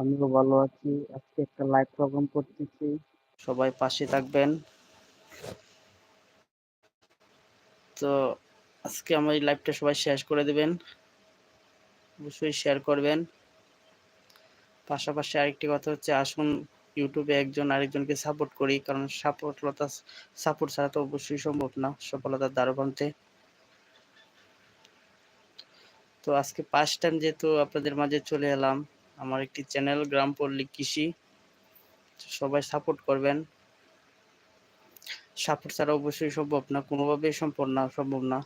আমিও ভালো আছি। আজকে একটা লাইভ প্রোগ্রাম করতেছি। সবাই পাশে থাকবেন। তো আজকে আমার এই লাইভটা সবাই শেয়ার করে দেবেন। অবশ্যই শেয়ার করবেন। পাশাপাশি আরেকটি কথা হচ্ছে, আসুন ইউটিউবে একজন আরেকজনকে সাপোর্ট করি, কারণ সাপোর্টলতা সাপোর্ট ছাড়া তো অবশ্যই সম্ভব না, সফলতার দ্বারপ্রান্তে তো আজকে ফার্স্ট টাইম যেহেতু আপনাদের মাঝে চলে এলাম আমার একটি চ্যানেল, গ্রাম পল্লী কৃষি। সবাই সাপোর্ট করবেন। সাপোর্ট ছাড়া অবশ্যই সম্ভব না, কোনোভাবেই সম্ভব না সম্ভব না।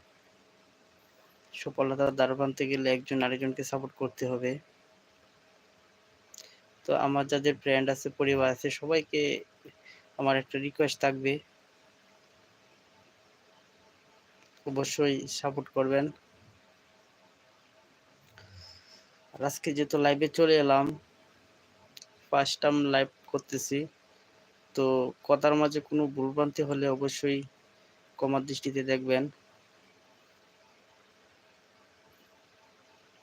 সফলতার দ্বার বানতে গেলে একজন আরেকজনকে সাপোর্ট করতে হবে। তো আমার যাদের ফ্রেন্ড আছে, পরিবার আছে, সবাইকে আমার একটা রিকোয়েস্ট থাকবে। অবশ্যই সাপোর্ট করবেন। আজকে যেহেতু লাইভে চলে এলাম ফার্স্ট টাইম লাইভ করতেছি, তো কথার মাঝে কোনো ভুলভ্রান্তি হলে অবশ্যই কমার দৃষ্টিতে দেখবেন।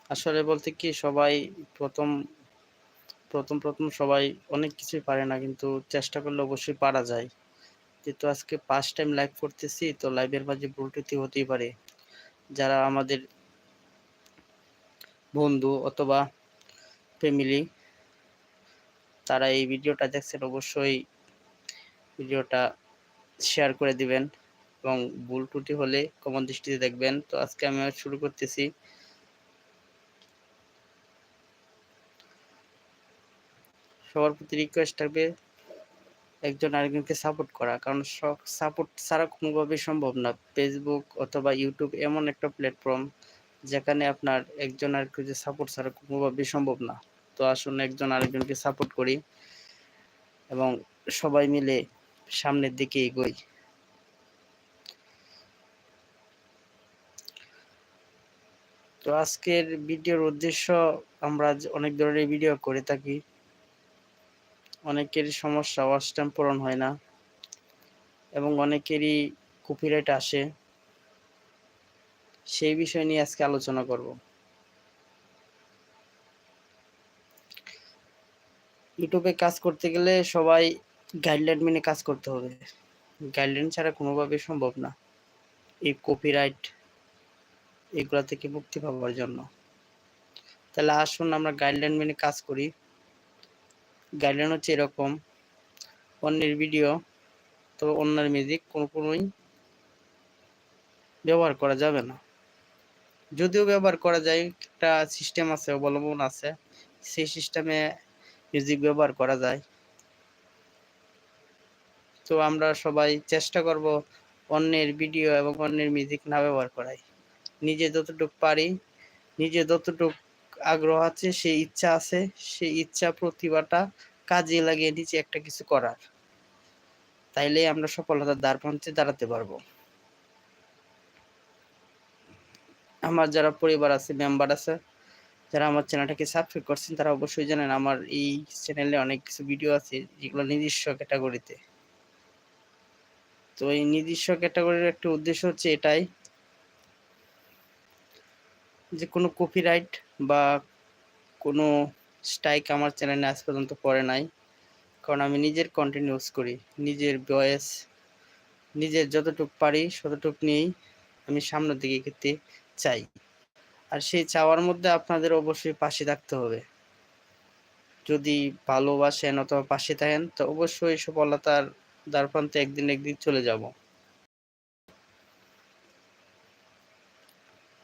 আসলে বলতে কি, সবাই প্রথম প্রথম প্রথম সবাই অনেক কিছুই পারে না, কিন্তু চেষ্টা করলে অবশ্যই পারা যায়। যেহেতু আজকে ফার্স্ট টাইম লাইভ করতেছি, তো লাইভের মাঝে ভুল হতেই পারে। যারা আমাদের বন্ধু অথবা ফ্যামিলি তারা এই ভিডিওটা দেখছেন অবশ্যই ভিডিওটা শেয়ার করে দিবেন এবং ভুল ত্রুটি হলে কমন দৃষ্টিতে দেখবেন। তো আজকে আমি শুরু করতেছি। সবার প্রতি রিকোয়েস্ট থাকবে একজন আরেকজনকে সাপোর্ট করা, কারণ সাপোর্ট ছাড়া কোনোভাবেই সম্ভব না। ফেসবুক অথবা ইউটিউব এমন একটা প্ল্যাটফর্ম যেখানে আপনার একজন আরেকজনকে সাপোর্ট ছাড়া কোনোভাবেই সম্ভব না। তো আসুন একজন আরেকজনকে সাপোর্ট করি এবং সবাই মিলে সামনের দিকে এগোই। তো আজকের ভিডিওর উদ্দেশ্য আমরা অনেক ধরনের ভিডিও করে থাকি। অনেকেরই সমস্যা ওয়াচ টাইম পূরণ হয় না এবং অনেকেরই কপিরাইট আসে। সেই বিষয় নিয়ে আজকে আলোচনা করব। ইউটিউবে কাজ করতে গেলে সবাই গাইডলাইন মেনে কাজ করতে হবে। গাইডলাইন ছাড়া কোনোভাবে সম্ভব না। এই কপিরাইট এগুলা থেকে মুক্তি পাওয়ার জন্য। তাহলে আসুন আমরা গাইডলাইন মেনে কাজ করি। গাইডলাইন হচ্ছে এরকম, অন্যের ভিডিও তবে অন্যের মিউজিক কোনো কোনোই ব্যবহার করা যাবে না। যদিও ব্যবহার করা যায়, একটা সিস্টেম আছে, অবলম্বন আছে, সেই সিস্টেমে মিউজিক ব্যবহার করা যায়। তো আমরা সবাই চেষ্টা করব অন্যের ভিডিও এবং অন্যের মিউজিক না ব্যবহার করাই। নিজে যতটুকু পারি, নিজে যতটুকু আগ্রহ আছে, সেই ইচ্ছা আছে, সেই ইচ্ছা প্রতিভাটা কাজে লাগিয়ে নিচে একটা কিছু করার। তাইলে আমরা সফলতার দ্বার প্রান্তে দাঁড়াতে পারব। আমার যারা পরিবার আছে মেম্বার আছে, যারা আমার চ্যানেলটাকে সাবস্ক্রাইব করছেন, তারা অবশ্যই জানেন আমার এই চ্যানেলে অনেক কিছু ভিডিও আছে, যেগুলো নিজস্ব ক্যাটাগরিতে তো এই নিজস্ব ক্যাটাগরির একটা উদ্দেশ্য হচ্ছে এটাই, যে কোনো কপিরাইট বা কোনো স্ট্রাইক আমার চ্যানেলে আজ পর্যন্ত পড়ে নাই, কারণ আমি নিজের কন্টেন্ট ইউজ করি, নিজের ভয়েস নিজের যতটুকু পারি, ততটুক নিয়েই আমি সামনের দিকে এগোতে চাই। আর সেই চাওয়ার মধ্যে আপনাদের অবশ্যই পাশে থাকতে হবে। যদি ভালোবাসেন অথবা পাশে থাকেন, তো অবশ্যই সফলতার দ্বারপ্রান্তে একদিন একদিন চলে যাব।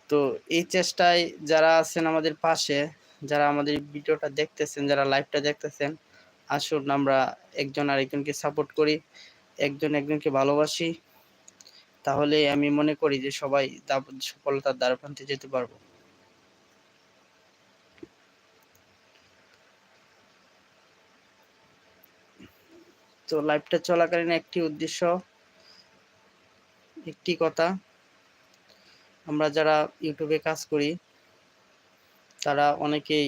তো এই চেষ্টায় যারা আছেন আমাদের পাশে, যারা আমাদের ভিডিওটা দেখতেছেন, যারা লাইভটা দেখতেছেন, আসুন আমরা একজন আরেকজনকে সাপোর্ট করি, একজন একজনকে ভালোবাসি। তাহলে আমি মনে করি যে সবাই সফলতার দ্বারপ্রান্তে যেতে পারব। তো লাইভটা চলাকালীন একটি উদ্দেশ্য, একটি কথা। আমরা যারা ইউটিউবে কাজ করি, তারা অনেকেই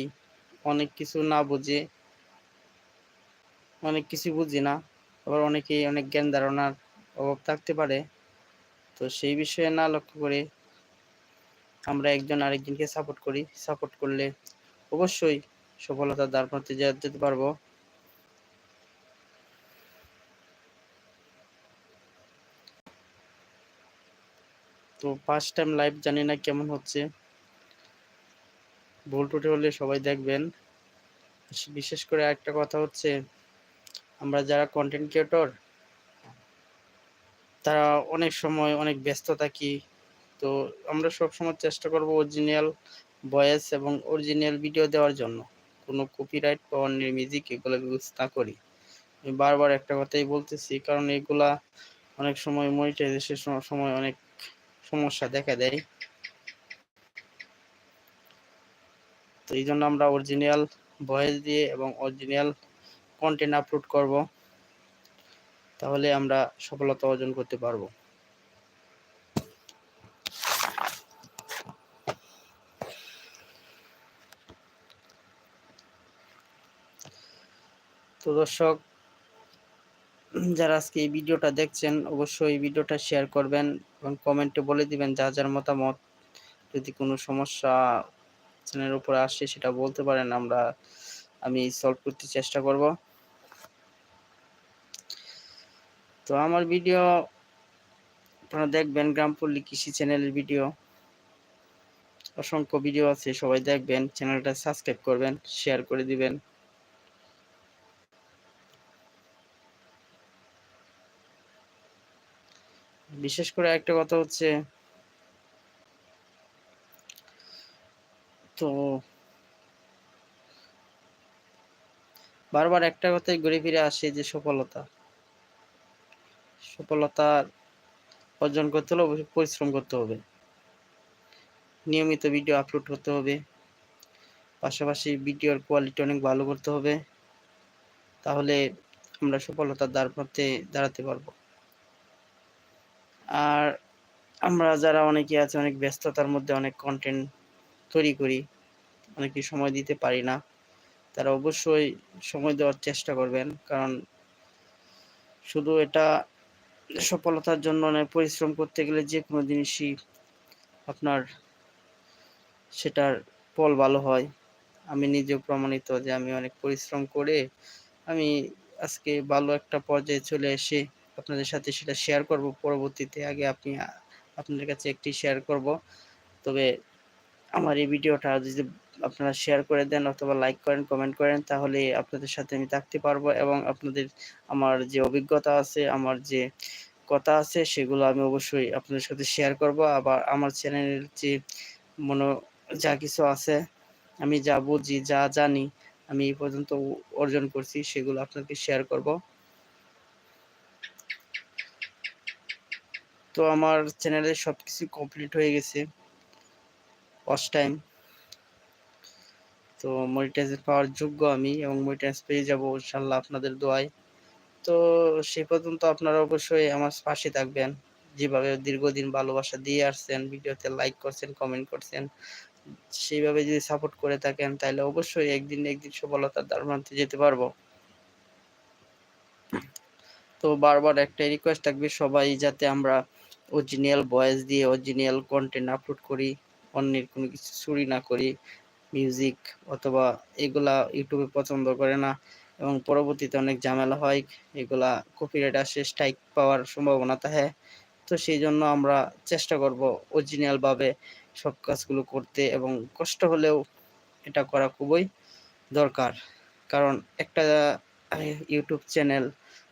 অনেক কিছু না বুঝে, অনেক কিছু বুঝি না, আবার অনেকেই অনেক জ্ঞান ধারণার অভাব থাকতে পারে। তো সেই বিষয়ে না লক্ষ্য করে আমরা একজন আরেকজনকে সাপোর্ট করি। সাপোর্ট করলে অবশ্যই সফলতার দ্বার প্রান্তে যেতে পারব। তো ফার্স্ট টাইম লাইভ জানি না কেমন হচ্ছে। ভুল টুটে হলে সবাই দেখবেন। বিশেষ করে একটা কথা হচ্ছে, আমরা যারা কন্টেন্ট ক্রিয়েটর তারা অনেক সময় অনেক ব্যস্ত থাকি। তো আমরা সব সময় চেষ্টা করব অরিজিনাল ভয়েস এবং অরিজিনাল ভিডিও দেওয়ার জন্য। কোনো কপিরাইট বা অন্যের মিউজিক এগুলো ইউজ না করি। আমি বারবার একটা কথাই বলতেছি, কারণ এগুলা অনেক সময় মনিটাইজেশনের সময় অনেক সমস্যা দেখা দেয়। তো এই জন্য আমরা অরিজিনাল ভয়েস দিয়ে এবং অরিজিনাল কন্টেন্ট আপলোড করব। তাহলে আমরা সফলতা অর্জন করতে পারব। তো দর্শক, যারা আজকে এই ভিডিওটা দেখছেন, অবশ্যই এই ভিডিওটা শেয়ার করবেন এবং কমেন্টে বলে দিবেন যা যার মতামত। যদি কোনো সমস্যা চ্যানেলের উপরে আসে সেটা বলতে পারেন, আমরা, আমি সলভ করতে চেষ্টা করব। তো আমার ভিডিও আপনারা দেখবেন গ্রামপল্লী কৃষি চ্যানেলের ভিডিও অসংখ্য ভিডিও আছে, সবাই দেখবেন, চ্যানেলটা সাবস্ক্রাইব করবেন শেয়ার করে দিবেন। বিশেষ করে একটা কথা হচ্ছে, তো বারবার একটা কথাই ঘুরে ফিরে আসে যে সফলতা। সফলতা অর্জন করতে হলে অবশ্যই পরিশ্রম করতে হবে। নিয়মিত ভিডিও আপলোড করতে হবে। পাশাপাশি ভিডিওর কোয়ালিটি অনেক ভালো করতে হবে। তাহলে আমরা সফলতার দ্বার প্রান্তে দাঁড়াতে পারব। আর আমরা যারা অনেকে আছে, অনেক ব্যস্ততার মধ্যে অনেক কন্টেন্ট তৈরি করি, অনেকে সময় দিতে পারি না, তারা অবশ্যই সময় দেওয়ার চেষ্টা করবেন। কারণ শুধু এটা সফলতার জন্য নয় পরিশ্রম করতে গেলে যে কোনো জিনিসই আপনার সেটার ফল ভালো হয়। আমি নিজেও প্রমাণিত যে আমি অনেক পরিশ্রম করে আমি আজকে ভালো একটা পর্যায়ে চলে এসে আপনাদের সাথে সেটা শেয়ার করব। পরবর্তীতে আগে আপনি আপনাদের কাছে একটি শেয়ার করব। তবে আমার এই ভিডিওটা যদি আপনারা শেয়ার করে দেন অথবা লাইক করেন কমেন্ট করেন, তাহলে আপনাদের সাথে আমি থাকতে পারব এবং আপনাদের আমার যে অভিজ্ঞতা আছে, আমার যে কথা আছে, সেগুলো আমি অবশ্যই আপনাদের সাথে শেয়ার করব। আবার আমার চ্যানেলের যে মনো, যা কিছু আছে, আমি যা বুঝি, যা জানি, আমি এই পর্যন্ত অর্জন করছি, সেগুলো আপনাকে শেয়ার করব। তো আমার চ্যানেলে সব কিছু কমপ্লিট হয়ে গেছে। ফার্স্ট টাইম তো মনিটাইজ পাওয়ার যোগ্য আমি এবং মনিটাইজ পেয়ে যাব ইনশাল্লাহ আপনাদের দোয়ায়। তো সে পর্যন্ত আপনারা অবশ্যই আমার পাশে থাকবেন। যেভাবে দীর্ঘদিন ভালোবাসা দিয়ে আসছেন, ভিডিওতে লাইক করছেন কমেন্ট করছেন, সেইভাবে যদি সাপোর্ট করে থাকেন, তাহলে অবশ্যই একদিন একদিন সফলতার দ্বার প্রান্তে যেতে পারব। তো বারবার একটা রিকোয়েস্ট থাকবে সবাই যাতে আমরা অরিজিনাল ভয়েস দিয়ে অরিজিনাল কন্টেন্ট আপলোড করি, অন্যের কোনো কিছু চুরি না করি। মিউজিক অথবা এগুলা ইউটিউবে পছন্দ করে না এবং পরবর্তীতে অনেক ঝামেলা হয়, এগুলা কপিরাইট আসে স্ট্রাইক পাওয়ার সম্ভাবনা থাকে। তো সেই জন্য আমরা চেষ্টা করব অরিজিনালভাবে সব কাজগুলো করতে এবং কষ্ট হলেও এটা করা খুবই দরকার। কারণ একটা ইউটিউব চ্যানেল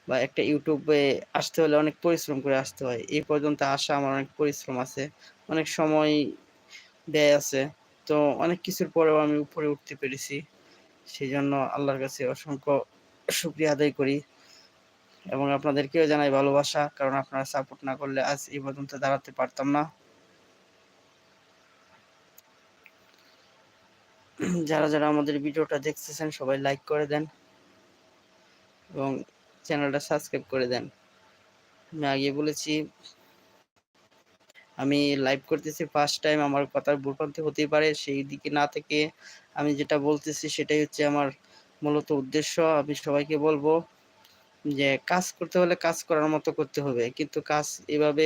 বা একটা ইউটিউবে আসতে হলে অনেক পরিশ্রম করে আসতে হয়। এই পর্যন্ত আসা আমার অনেক পরিশ্রম আছে, অনেক সময় ব্যয় আছে। তো অনেক কিছুর পরেও আমি উপরে উঠতে পেরেছি। সেই জন্য আল্লাহর কাছে অসংখ্য শুক্রিয়া আদায় করি এবং আপনাদেরকেও জানাই ভালোবাসা, কারণ আপনারা সাপোর্ট না করলে আজ এই পর্যন্ত দাঁড়াতে পারতাম না। যারা যারা আমাদের ভিডিওটা দেখতেছেন, সবাই লাইক করে দেন এবং চ্যানেলটা সাবস্ক্রাইব করে দেন। আমি আগে বলেছি আমি লাইভ করতেছি ফার্স্ট টাইম আমার কথার ভুলভ্রান্তি হতেই পারে, সেই দিকে না থেকে আমি যেটা বলতেছি সেটাই হচ্ছে আমার মূলত উদ্দেশ্য। আমি সবাইকে বলব যে কাজ করতে হলে কাজ করার মতো করতে হবে। কিন্তু কাজ এভাবে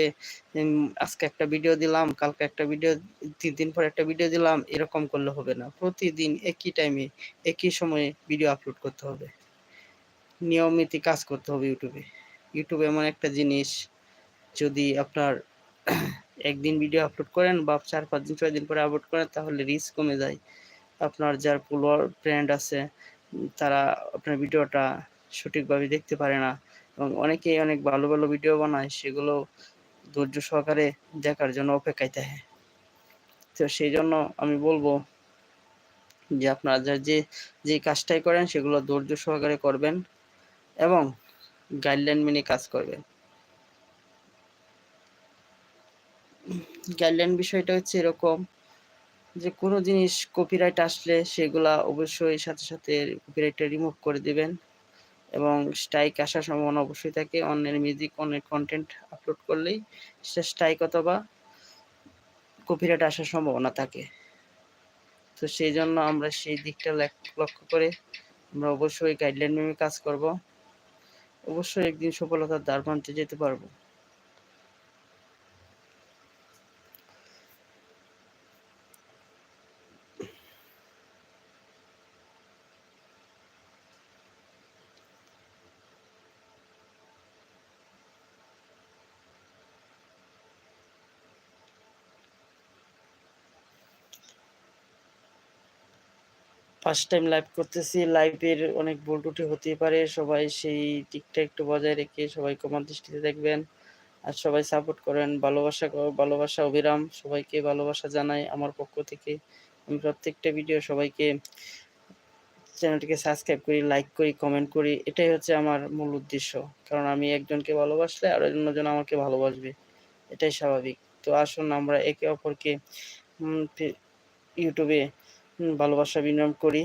আজকে একটা ভিডিও দিলাম, কালকে একটা ভিডিও তিন দিন পর একটা ভিডিও দিলাম, এরকম করলে হবে না। প্রতিদিন একই টাইমে একই সময়ে ভিডিও আপলোড করতে হবে। নিয়মিত কাজ করতে হবে ইউটিউবে ইউটিউব এমন একটা জিনিস, যদি আপনার একদিন ভিডিও আপলোড করেন বা চার, পাঁচ দিন, ছয় দিন পরে আপলোড করেন, তাহলে রিস্ক কমে যায়। আপনার যার ফলোয়ার ফ্রেন্ড আছে তারা আপনার ভিডিওটা সঠিকভাবে দেখতে পারে না এবং অনেকেই অনেক ভালো ভালো ভিডিও বানায়, সেগুলো ধৈর্য সহকারে দেখার জন্য অপেক্ষায় থাকে। তো সেই জন্য আমি বলব যে আপনারা যে যে কাজটাই করেন, সেগুলো ধৈর্য সহকারে করবেন এবং গাইডলাইন মেনে কাজ করবেন। গাইডলাইন বিষয়টা হচ্ছে এরকম যে কোনো জিনিস কপিরাইট আসলে সেগুলা অবশ্যই সাথে সাথে কপিরাইটটা রিমুভ করে দিবেন এবং স্ট্রাইক আসার সম্ভাবনা অবশ্যই থাকে। অন্যের মিউজিক অন্যের কন্টেন্ট আপলোড করলেই সেটা স্ট্রাইক অথবা কপিরাইট আসার সম্ভাবনা থাকে। তো সেই জন্য আমরা সেই দিকটা লক্ষ্য করে আমরা অবশ্যই গাইডলাইন মেনে কাজ করব। অবশ্যই একদিন সফলতার দ্বার প্রান্তে যেতে পারব। ফার্স্ট টাইম লাইভ করতেছি লাইভের অনেক ভুল ত্রুটি হতেই পারে, সবাই সেই দিকটা একটু বজায় রেখে সবাই কমার দৃষ্টিতে দেখবেন। আর সবাই সাপোর্ট করেন, ভালোবাসা ভালোবাসা অবিরাম, সবাইকে ভালোবাসা জানাই আমার পক্ষ থেকে। আমি প্রত্যেকটা ভিডিও সবাইকে চ্যানেলটিকে সাবস্ক্রাইব করি লাইক করি কমেন্ট করি, এটাই হচ্ছে আমার মূল উদ্দেশ্য। কারণ আমি একজনকে ভালোবাসলে আর অন্যজন আমাকে ভালোবাসবে, এটাই স্বাভাবিক। তো আসুন আমরা একে অপরকে ইউটিউবে ভালোবাসা বিনিময় করি,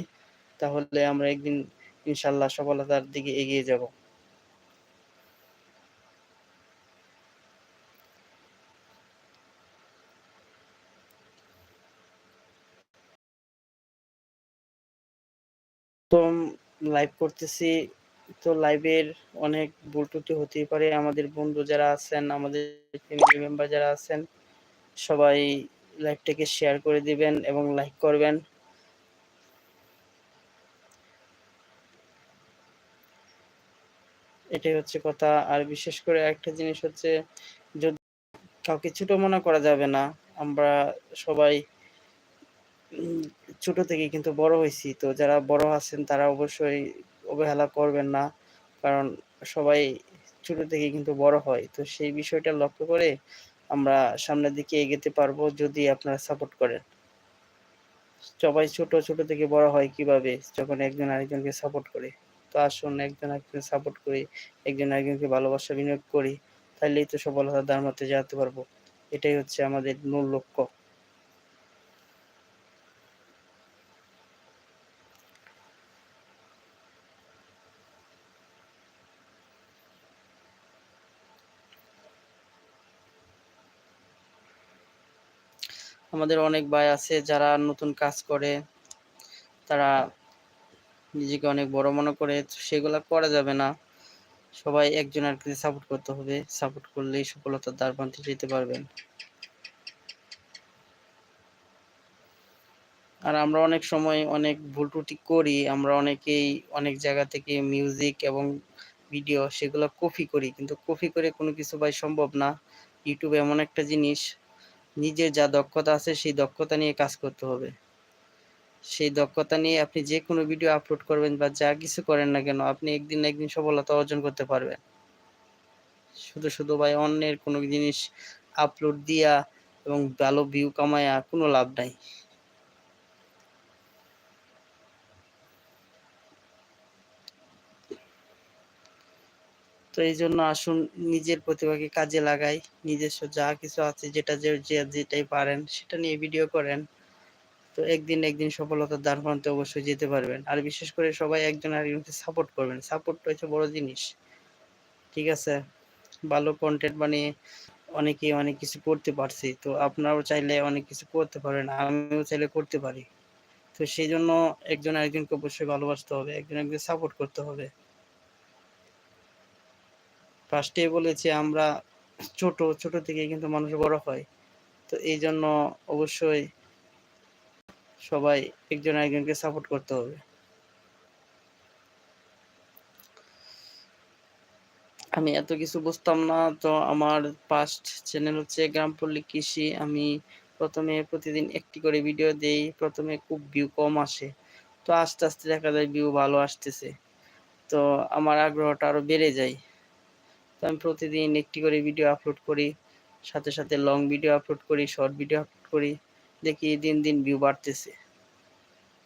তাহলে আমরা একদিন ইনশাল্লাহ সফলতার দিকে এগিয়ে যাব। তো লাইভ করতেছি, তো লাইভের অনেক ভুল ত্রুটি হতেই পারে। আমাদের বন্ধু যারা আছেন, আমাদের ফ্যামিলি মেম্বার যারা আছেন, সবাই লাইভটাকে শেয়ার করে দিবেন এবং লাইক করবেন। এটাই হচ্ছে কথা। আর বিশেষ করে একটা জিনিস হচ্ছে, যদি কাউকে ছোট মনে করা যাবে না, আমরা সবাই ছোট থেকে কিন্তু বড় হয়েছি। তো যারা বড় আছেন, তারা অবশ্যই অবহেলা করবেন না। কারণ সবাই ছোট থেকে কিন্তু বড় হয়। তো সেই বিষয়টা লক্ষ্য করে আমরা সামনের দিকে এগোতে পারব যদি আপনারা সাপোর্ট করেন। সবাই ছোট ছোট থেকে বড় হয় কীভাবে? যখন একজন আরেকজনকে সাপোর্ট করে। তো আসুন একজন একজন সাপোর্ট করি, একজন একজনকে ভালোবাসা বিনিয়োগ করি তাহলেই তো সফলতার দ্বার মধ্যে যেতে পারব। এটাই হচ্ছে আমাদের মূল লক্ষ্য। আমাদের অনেক ভাই আছে যারা নতুন কাজ করে, তারা নিজেকে অনেক বড় মনে করে সেগুলা করা যাবে না। সবাই একজন আরেককে সাপোর্ট করতে হবে। সাপোর্ট করলেই সফলতার দ্বার প্রান্তে যেতে পারবেন। আর আমরা অনেক সময় অনেক ভুল ত্রুটি করি। আমরা অনেকেই অনেক জায়গা থেকে মিউজিক এবং ভিডিও সেগুলো কপি করি। কিন্তু কপি করে কোনো কিছু ভাই সম্ভব না। ইউটিউব এমন একটা জিনিস, নিজের যা দক্ষতা আছে সেই দক্ষতা নিয়ে কাজ করতে হবে। সেই দক্ষতা নিয়ে আপনি যে কোনো ভিডিও আপলোড করবেন বা যা কিছু করেন না কেন, আপনি একদিন না একদিন সফলতা অর্জন করতে পারবেন। শুধু শুধু ভাই, অন্যের কোনো জিনিস আপলোড দিয়া এবং ভালো ভিউ কামায়া কোনো লাভ নাই। তো এই জন্য আসুন, নিজের প্রতিভাকে কাজে লাগাই, নিজস্ব যা কিছু আছে যেটা যে যেটাই পারেন, সেটা নিয়ে ভিডিও করেন। তো একদিন একদিন সফলতার দ্বার প্রান্তে অবশ্যই যেতে পারবেন। আর বিশেষ করে সবাই একজন আরেকজনকে সাপোর্ট করবেন। সাপোর্ট হচ্ছে বড় জিনিস। ঠিক আছে? ভালো কন্টেন্ট বানিয়ে অনেকে অনেক কিছু করতে পারছি। তো আপনারাও চাইলে অনেক কিছু করতে পারেন, আমিও চাইলে করতে পারি। তো সেই জন্য একজন আরেকজনকে অবশ্যই ভালোবাসতে হবে, একজন একজন সাপোর্ট করতে হবে। ফার্স্টে বলেছি আমরা ছোট ছোট থেকে কিন্তু মানুষ বড় হয়। তো এই জন্য অবশ্যই সবাই একজন একজনকে সাপোর্ট করতে হবে। আমি এত কিছু বুঝতাম না, তো আমার ফার্স্ট চ্যানেল হচ্ছে গ্রামপল্লী কৃষি। আমি প্রথমে প্রতিদিন একটি করে ভিডিও দেই, প্রথমে খুব ভিউ কম আসে। তো আস্তে আস্তে দেখা যায় ভিউ ভালো আসতেছে। তো আমার আগ্রহটা আরও বেড়ে যায়। তো আমি প্রতিদিন একটি করে ভিডিও আপলোড করি, সাথে সাথে লং ভিডিও আপলোড করি শর্ট ভিডিও আপলোড করি। দেখি দিন দিন ভিউ বাড়তেছে।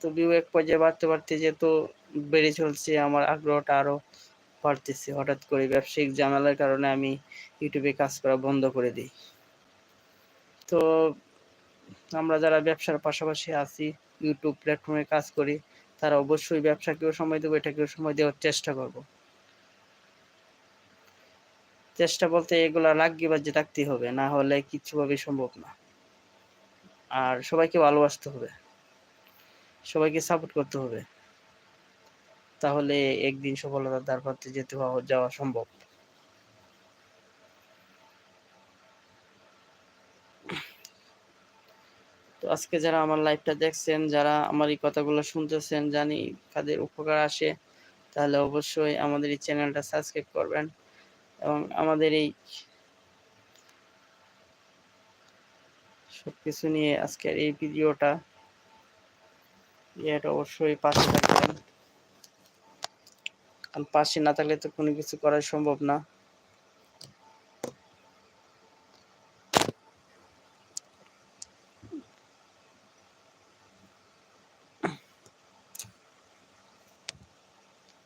তো ভিউ এক পর্যায়ে বাড়তে বাড়তে যেহেতু বেড়ে চলছে, আমার আগ্রহটা আরও বাড়তেছে। হঠাৎ করে ব্যবসায়িক ঝামেলার কারণে আমি ইউটিউবে কাজ করা বন্ধ করে দিই। তো আমরা যারা ব্যবসার পাশাপাশি আছি ইউটিউব প্ল্যাটফর্মে কাজ করি, তারা অবশ্যই ব্যবসাকেও সময় দেবো, এটাকেও সময় দেওয়ার চেষ্টা করব। চেষ্টা বলতে এগুলা লাগিয়ে বাজে থাকতেই হবে, না হলে কিচ্ছুভাবে সম্ভব না। আর সবাইকে ভালোবাসতে হবে। সবাইকে সাপোর্ট করতে হবে। তাহলে একদিন সফলতার দ্বার প্রান্তে যেতে যাওয়া সম্ভব। তো আজকে যারা আমার লাইভটা দেখছেন, যারা আমার এই কথাগুলো শুনতেছেন, জানি কাদের উপকার আসে, তাহলে অবশ্যই আমাদের এই চ্যানেলটা সাবস্ক্রাইব করবেন এবং আমাদের এই সবকিছু নিয়ে আজকের এই ভিডিওটা। এটা অবশ্যই পাশে থাকবেন। কারণ পাশে না থাকলে তো কোনো কিছু করা সম্ভব না।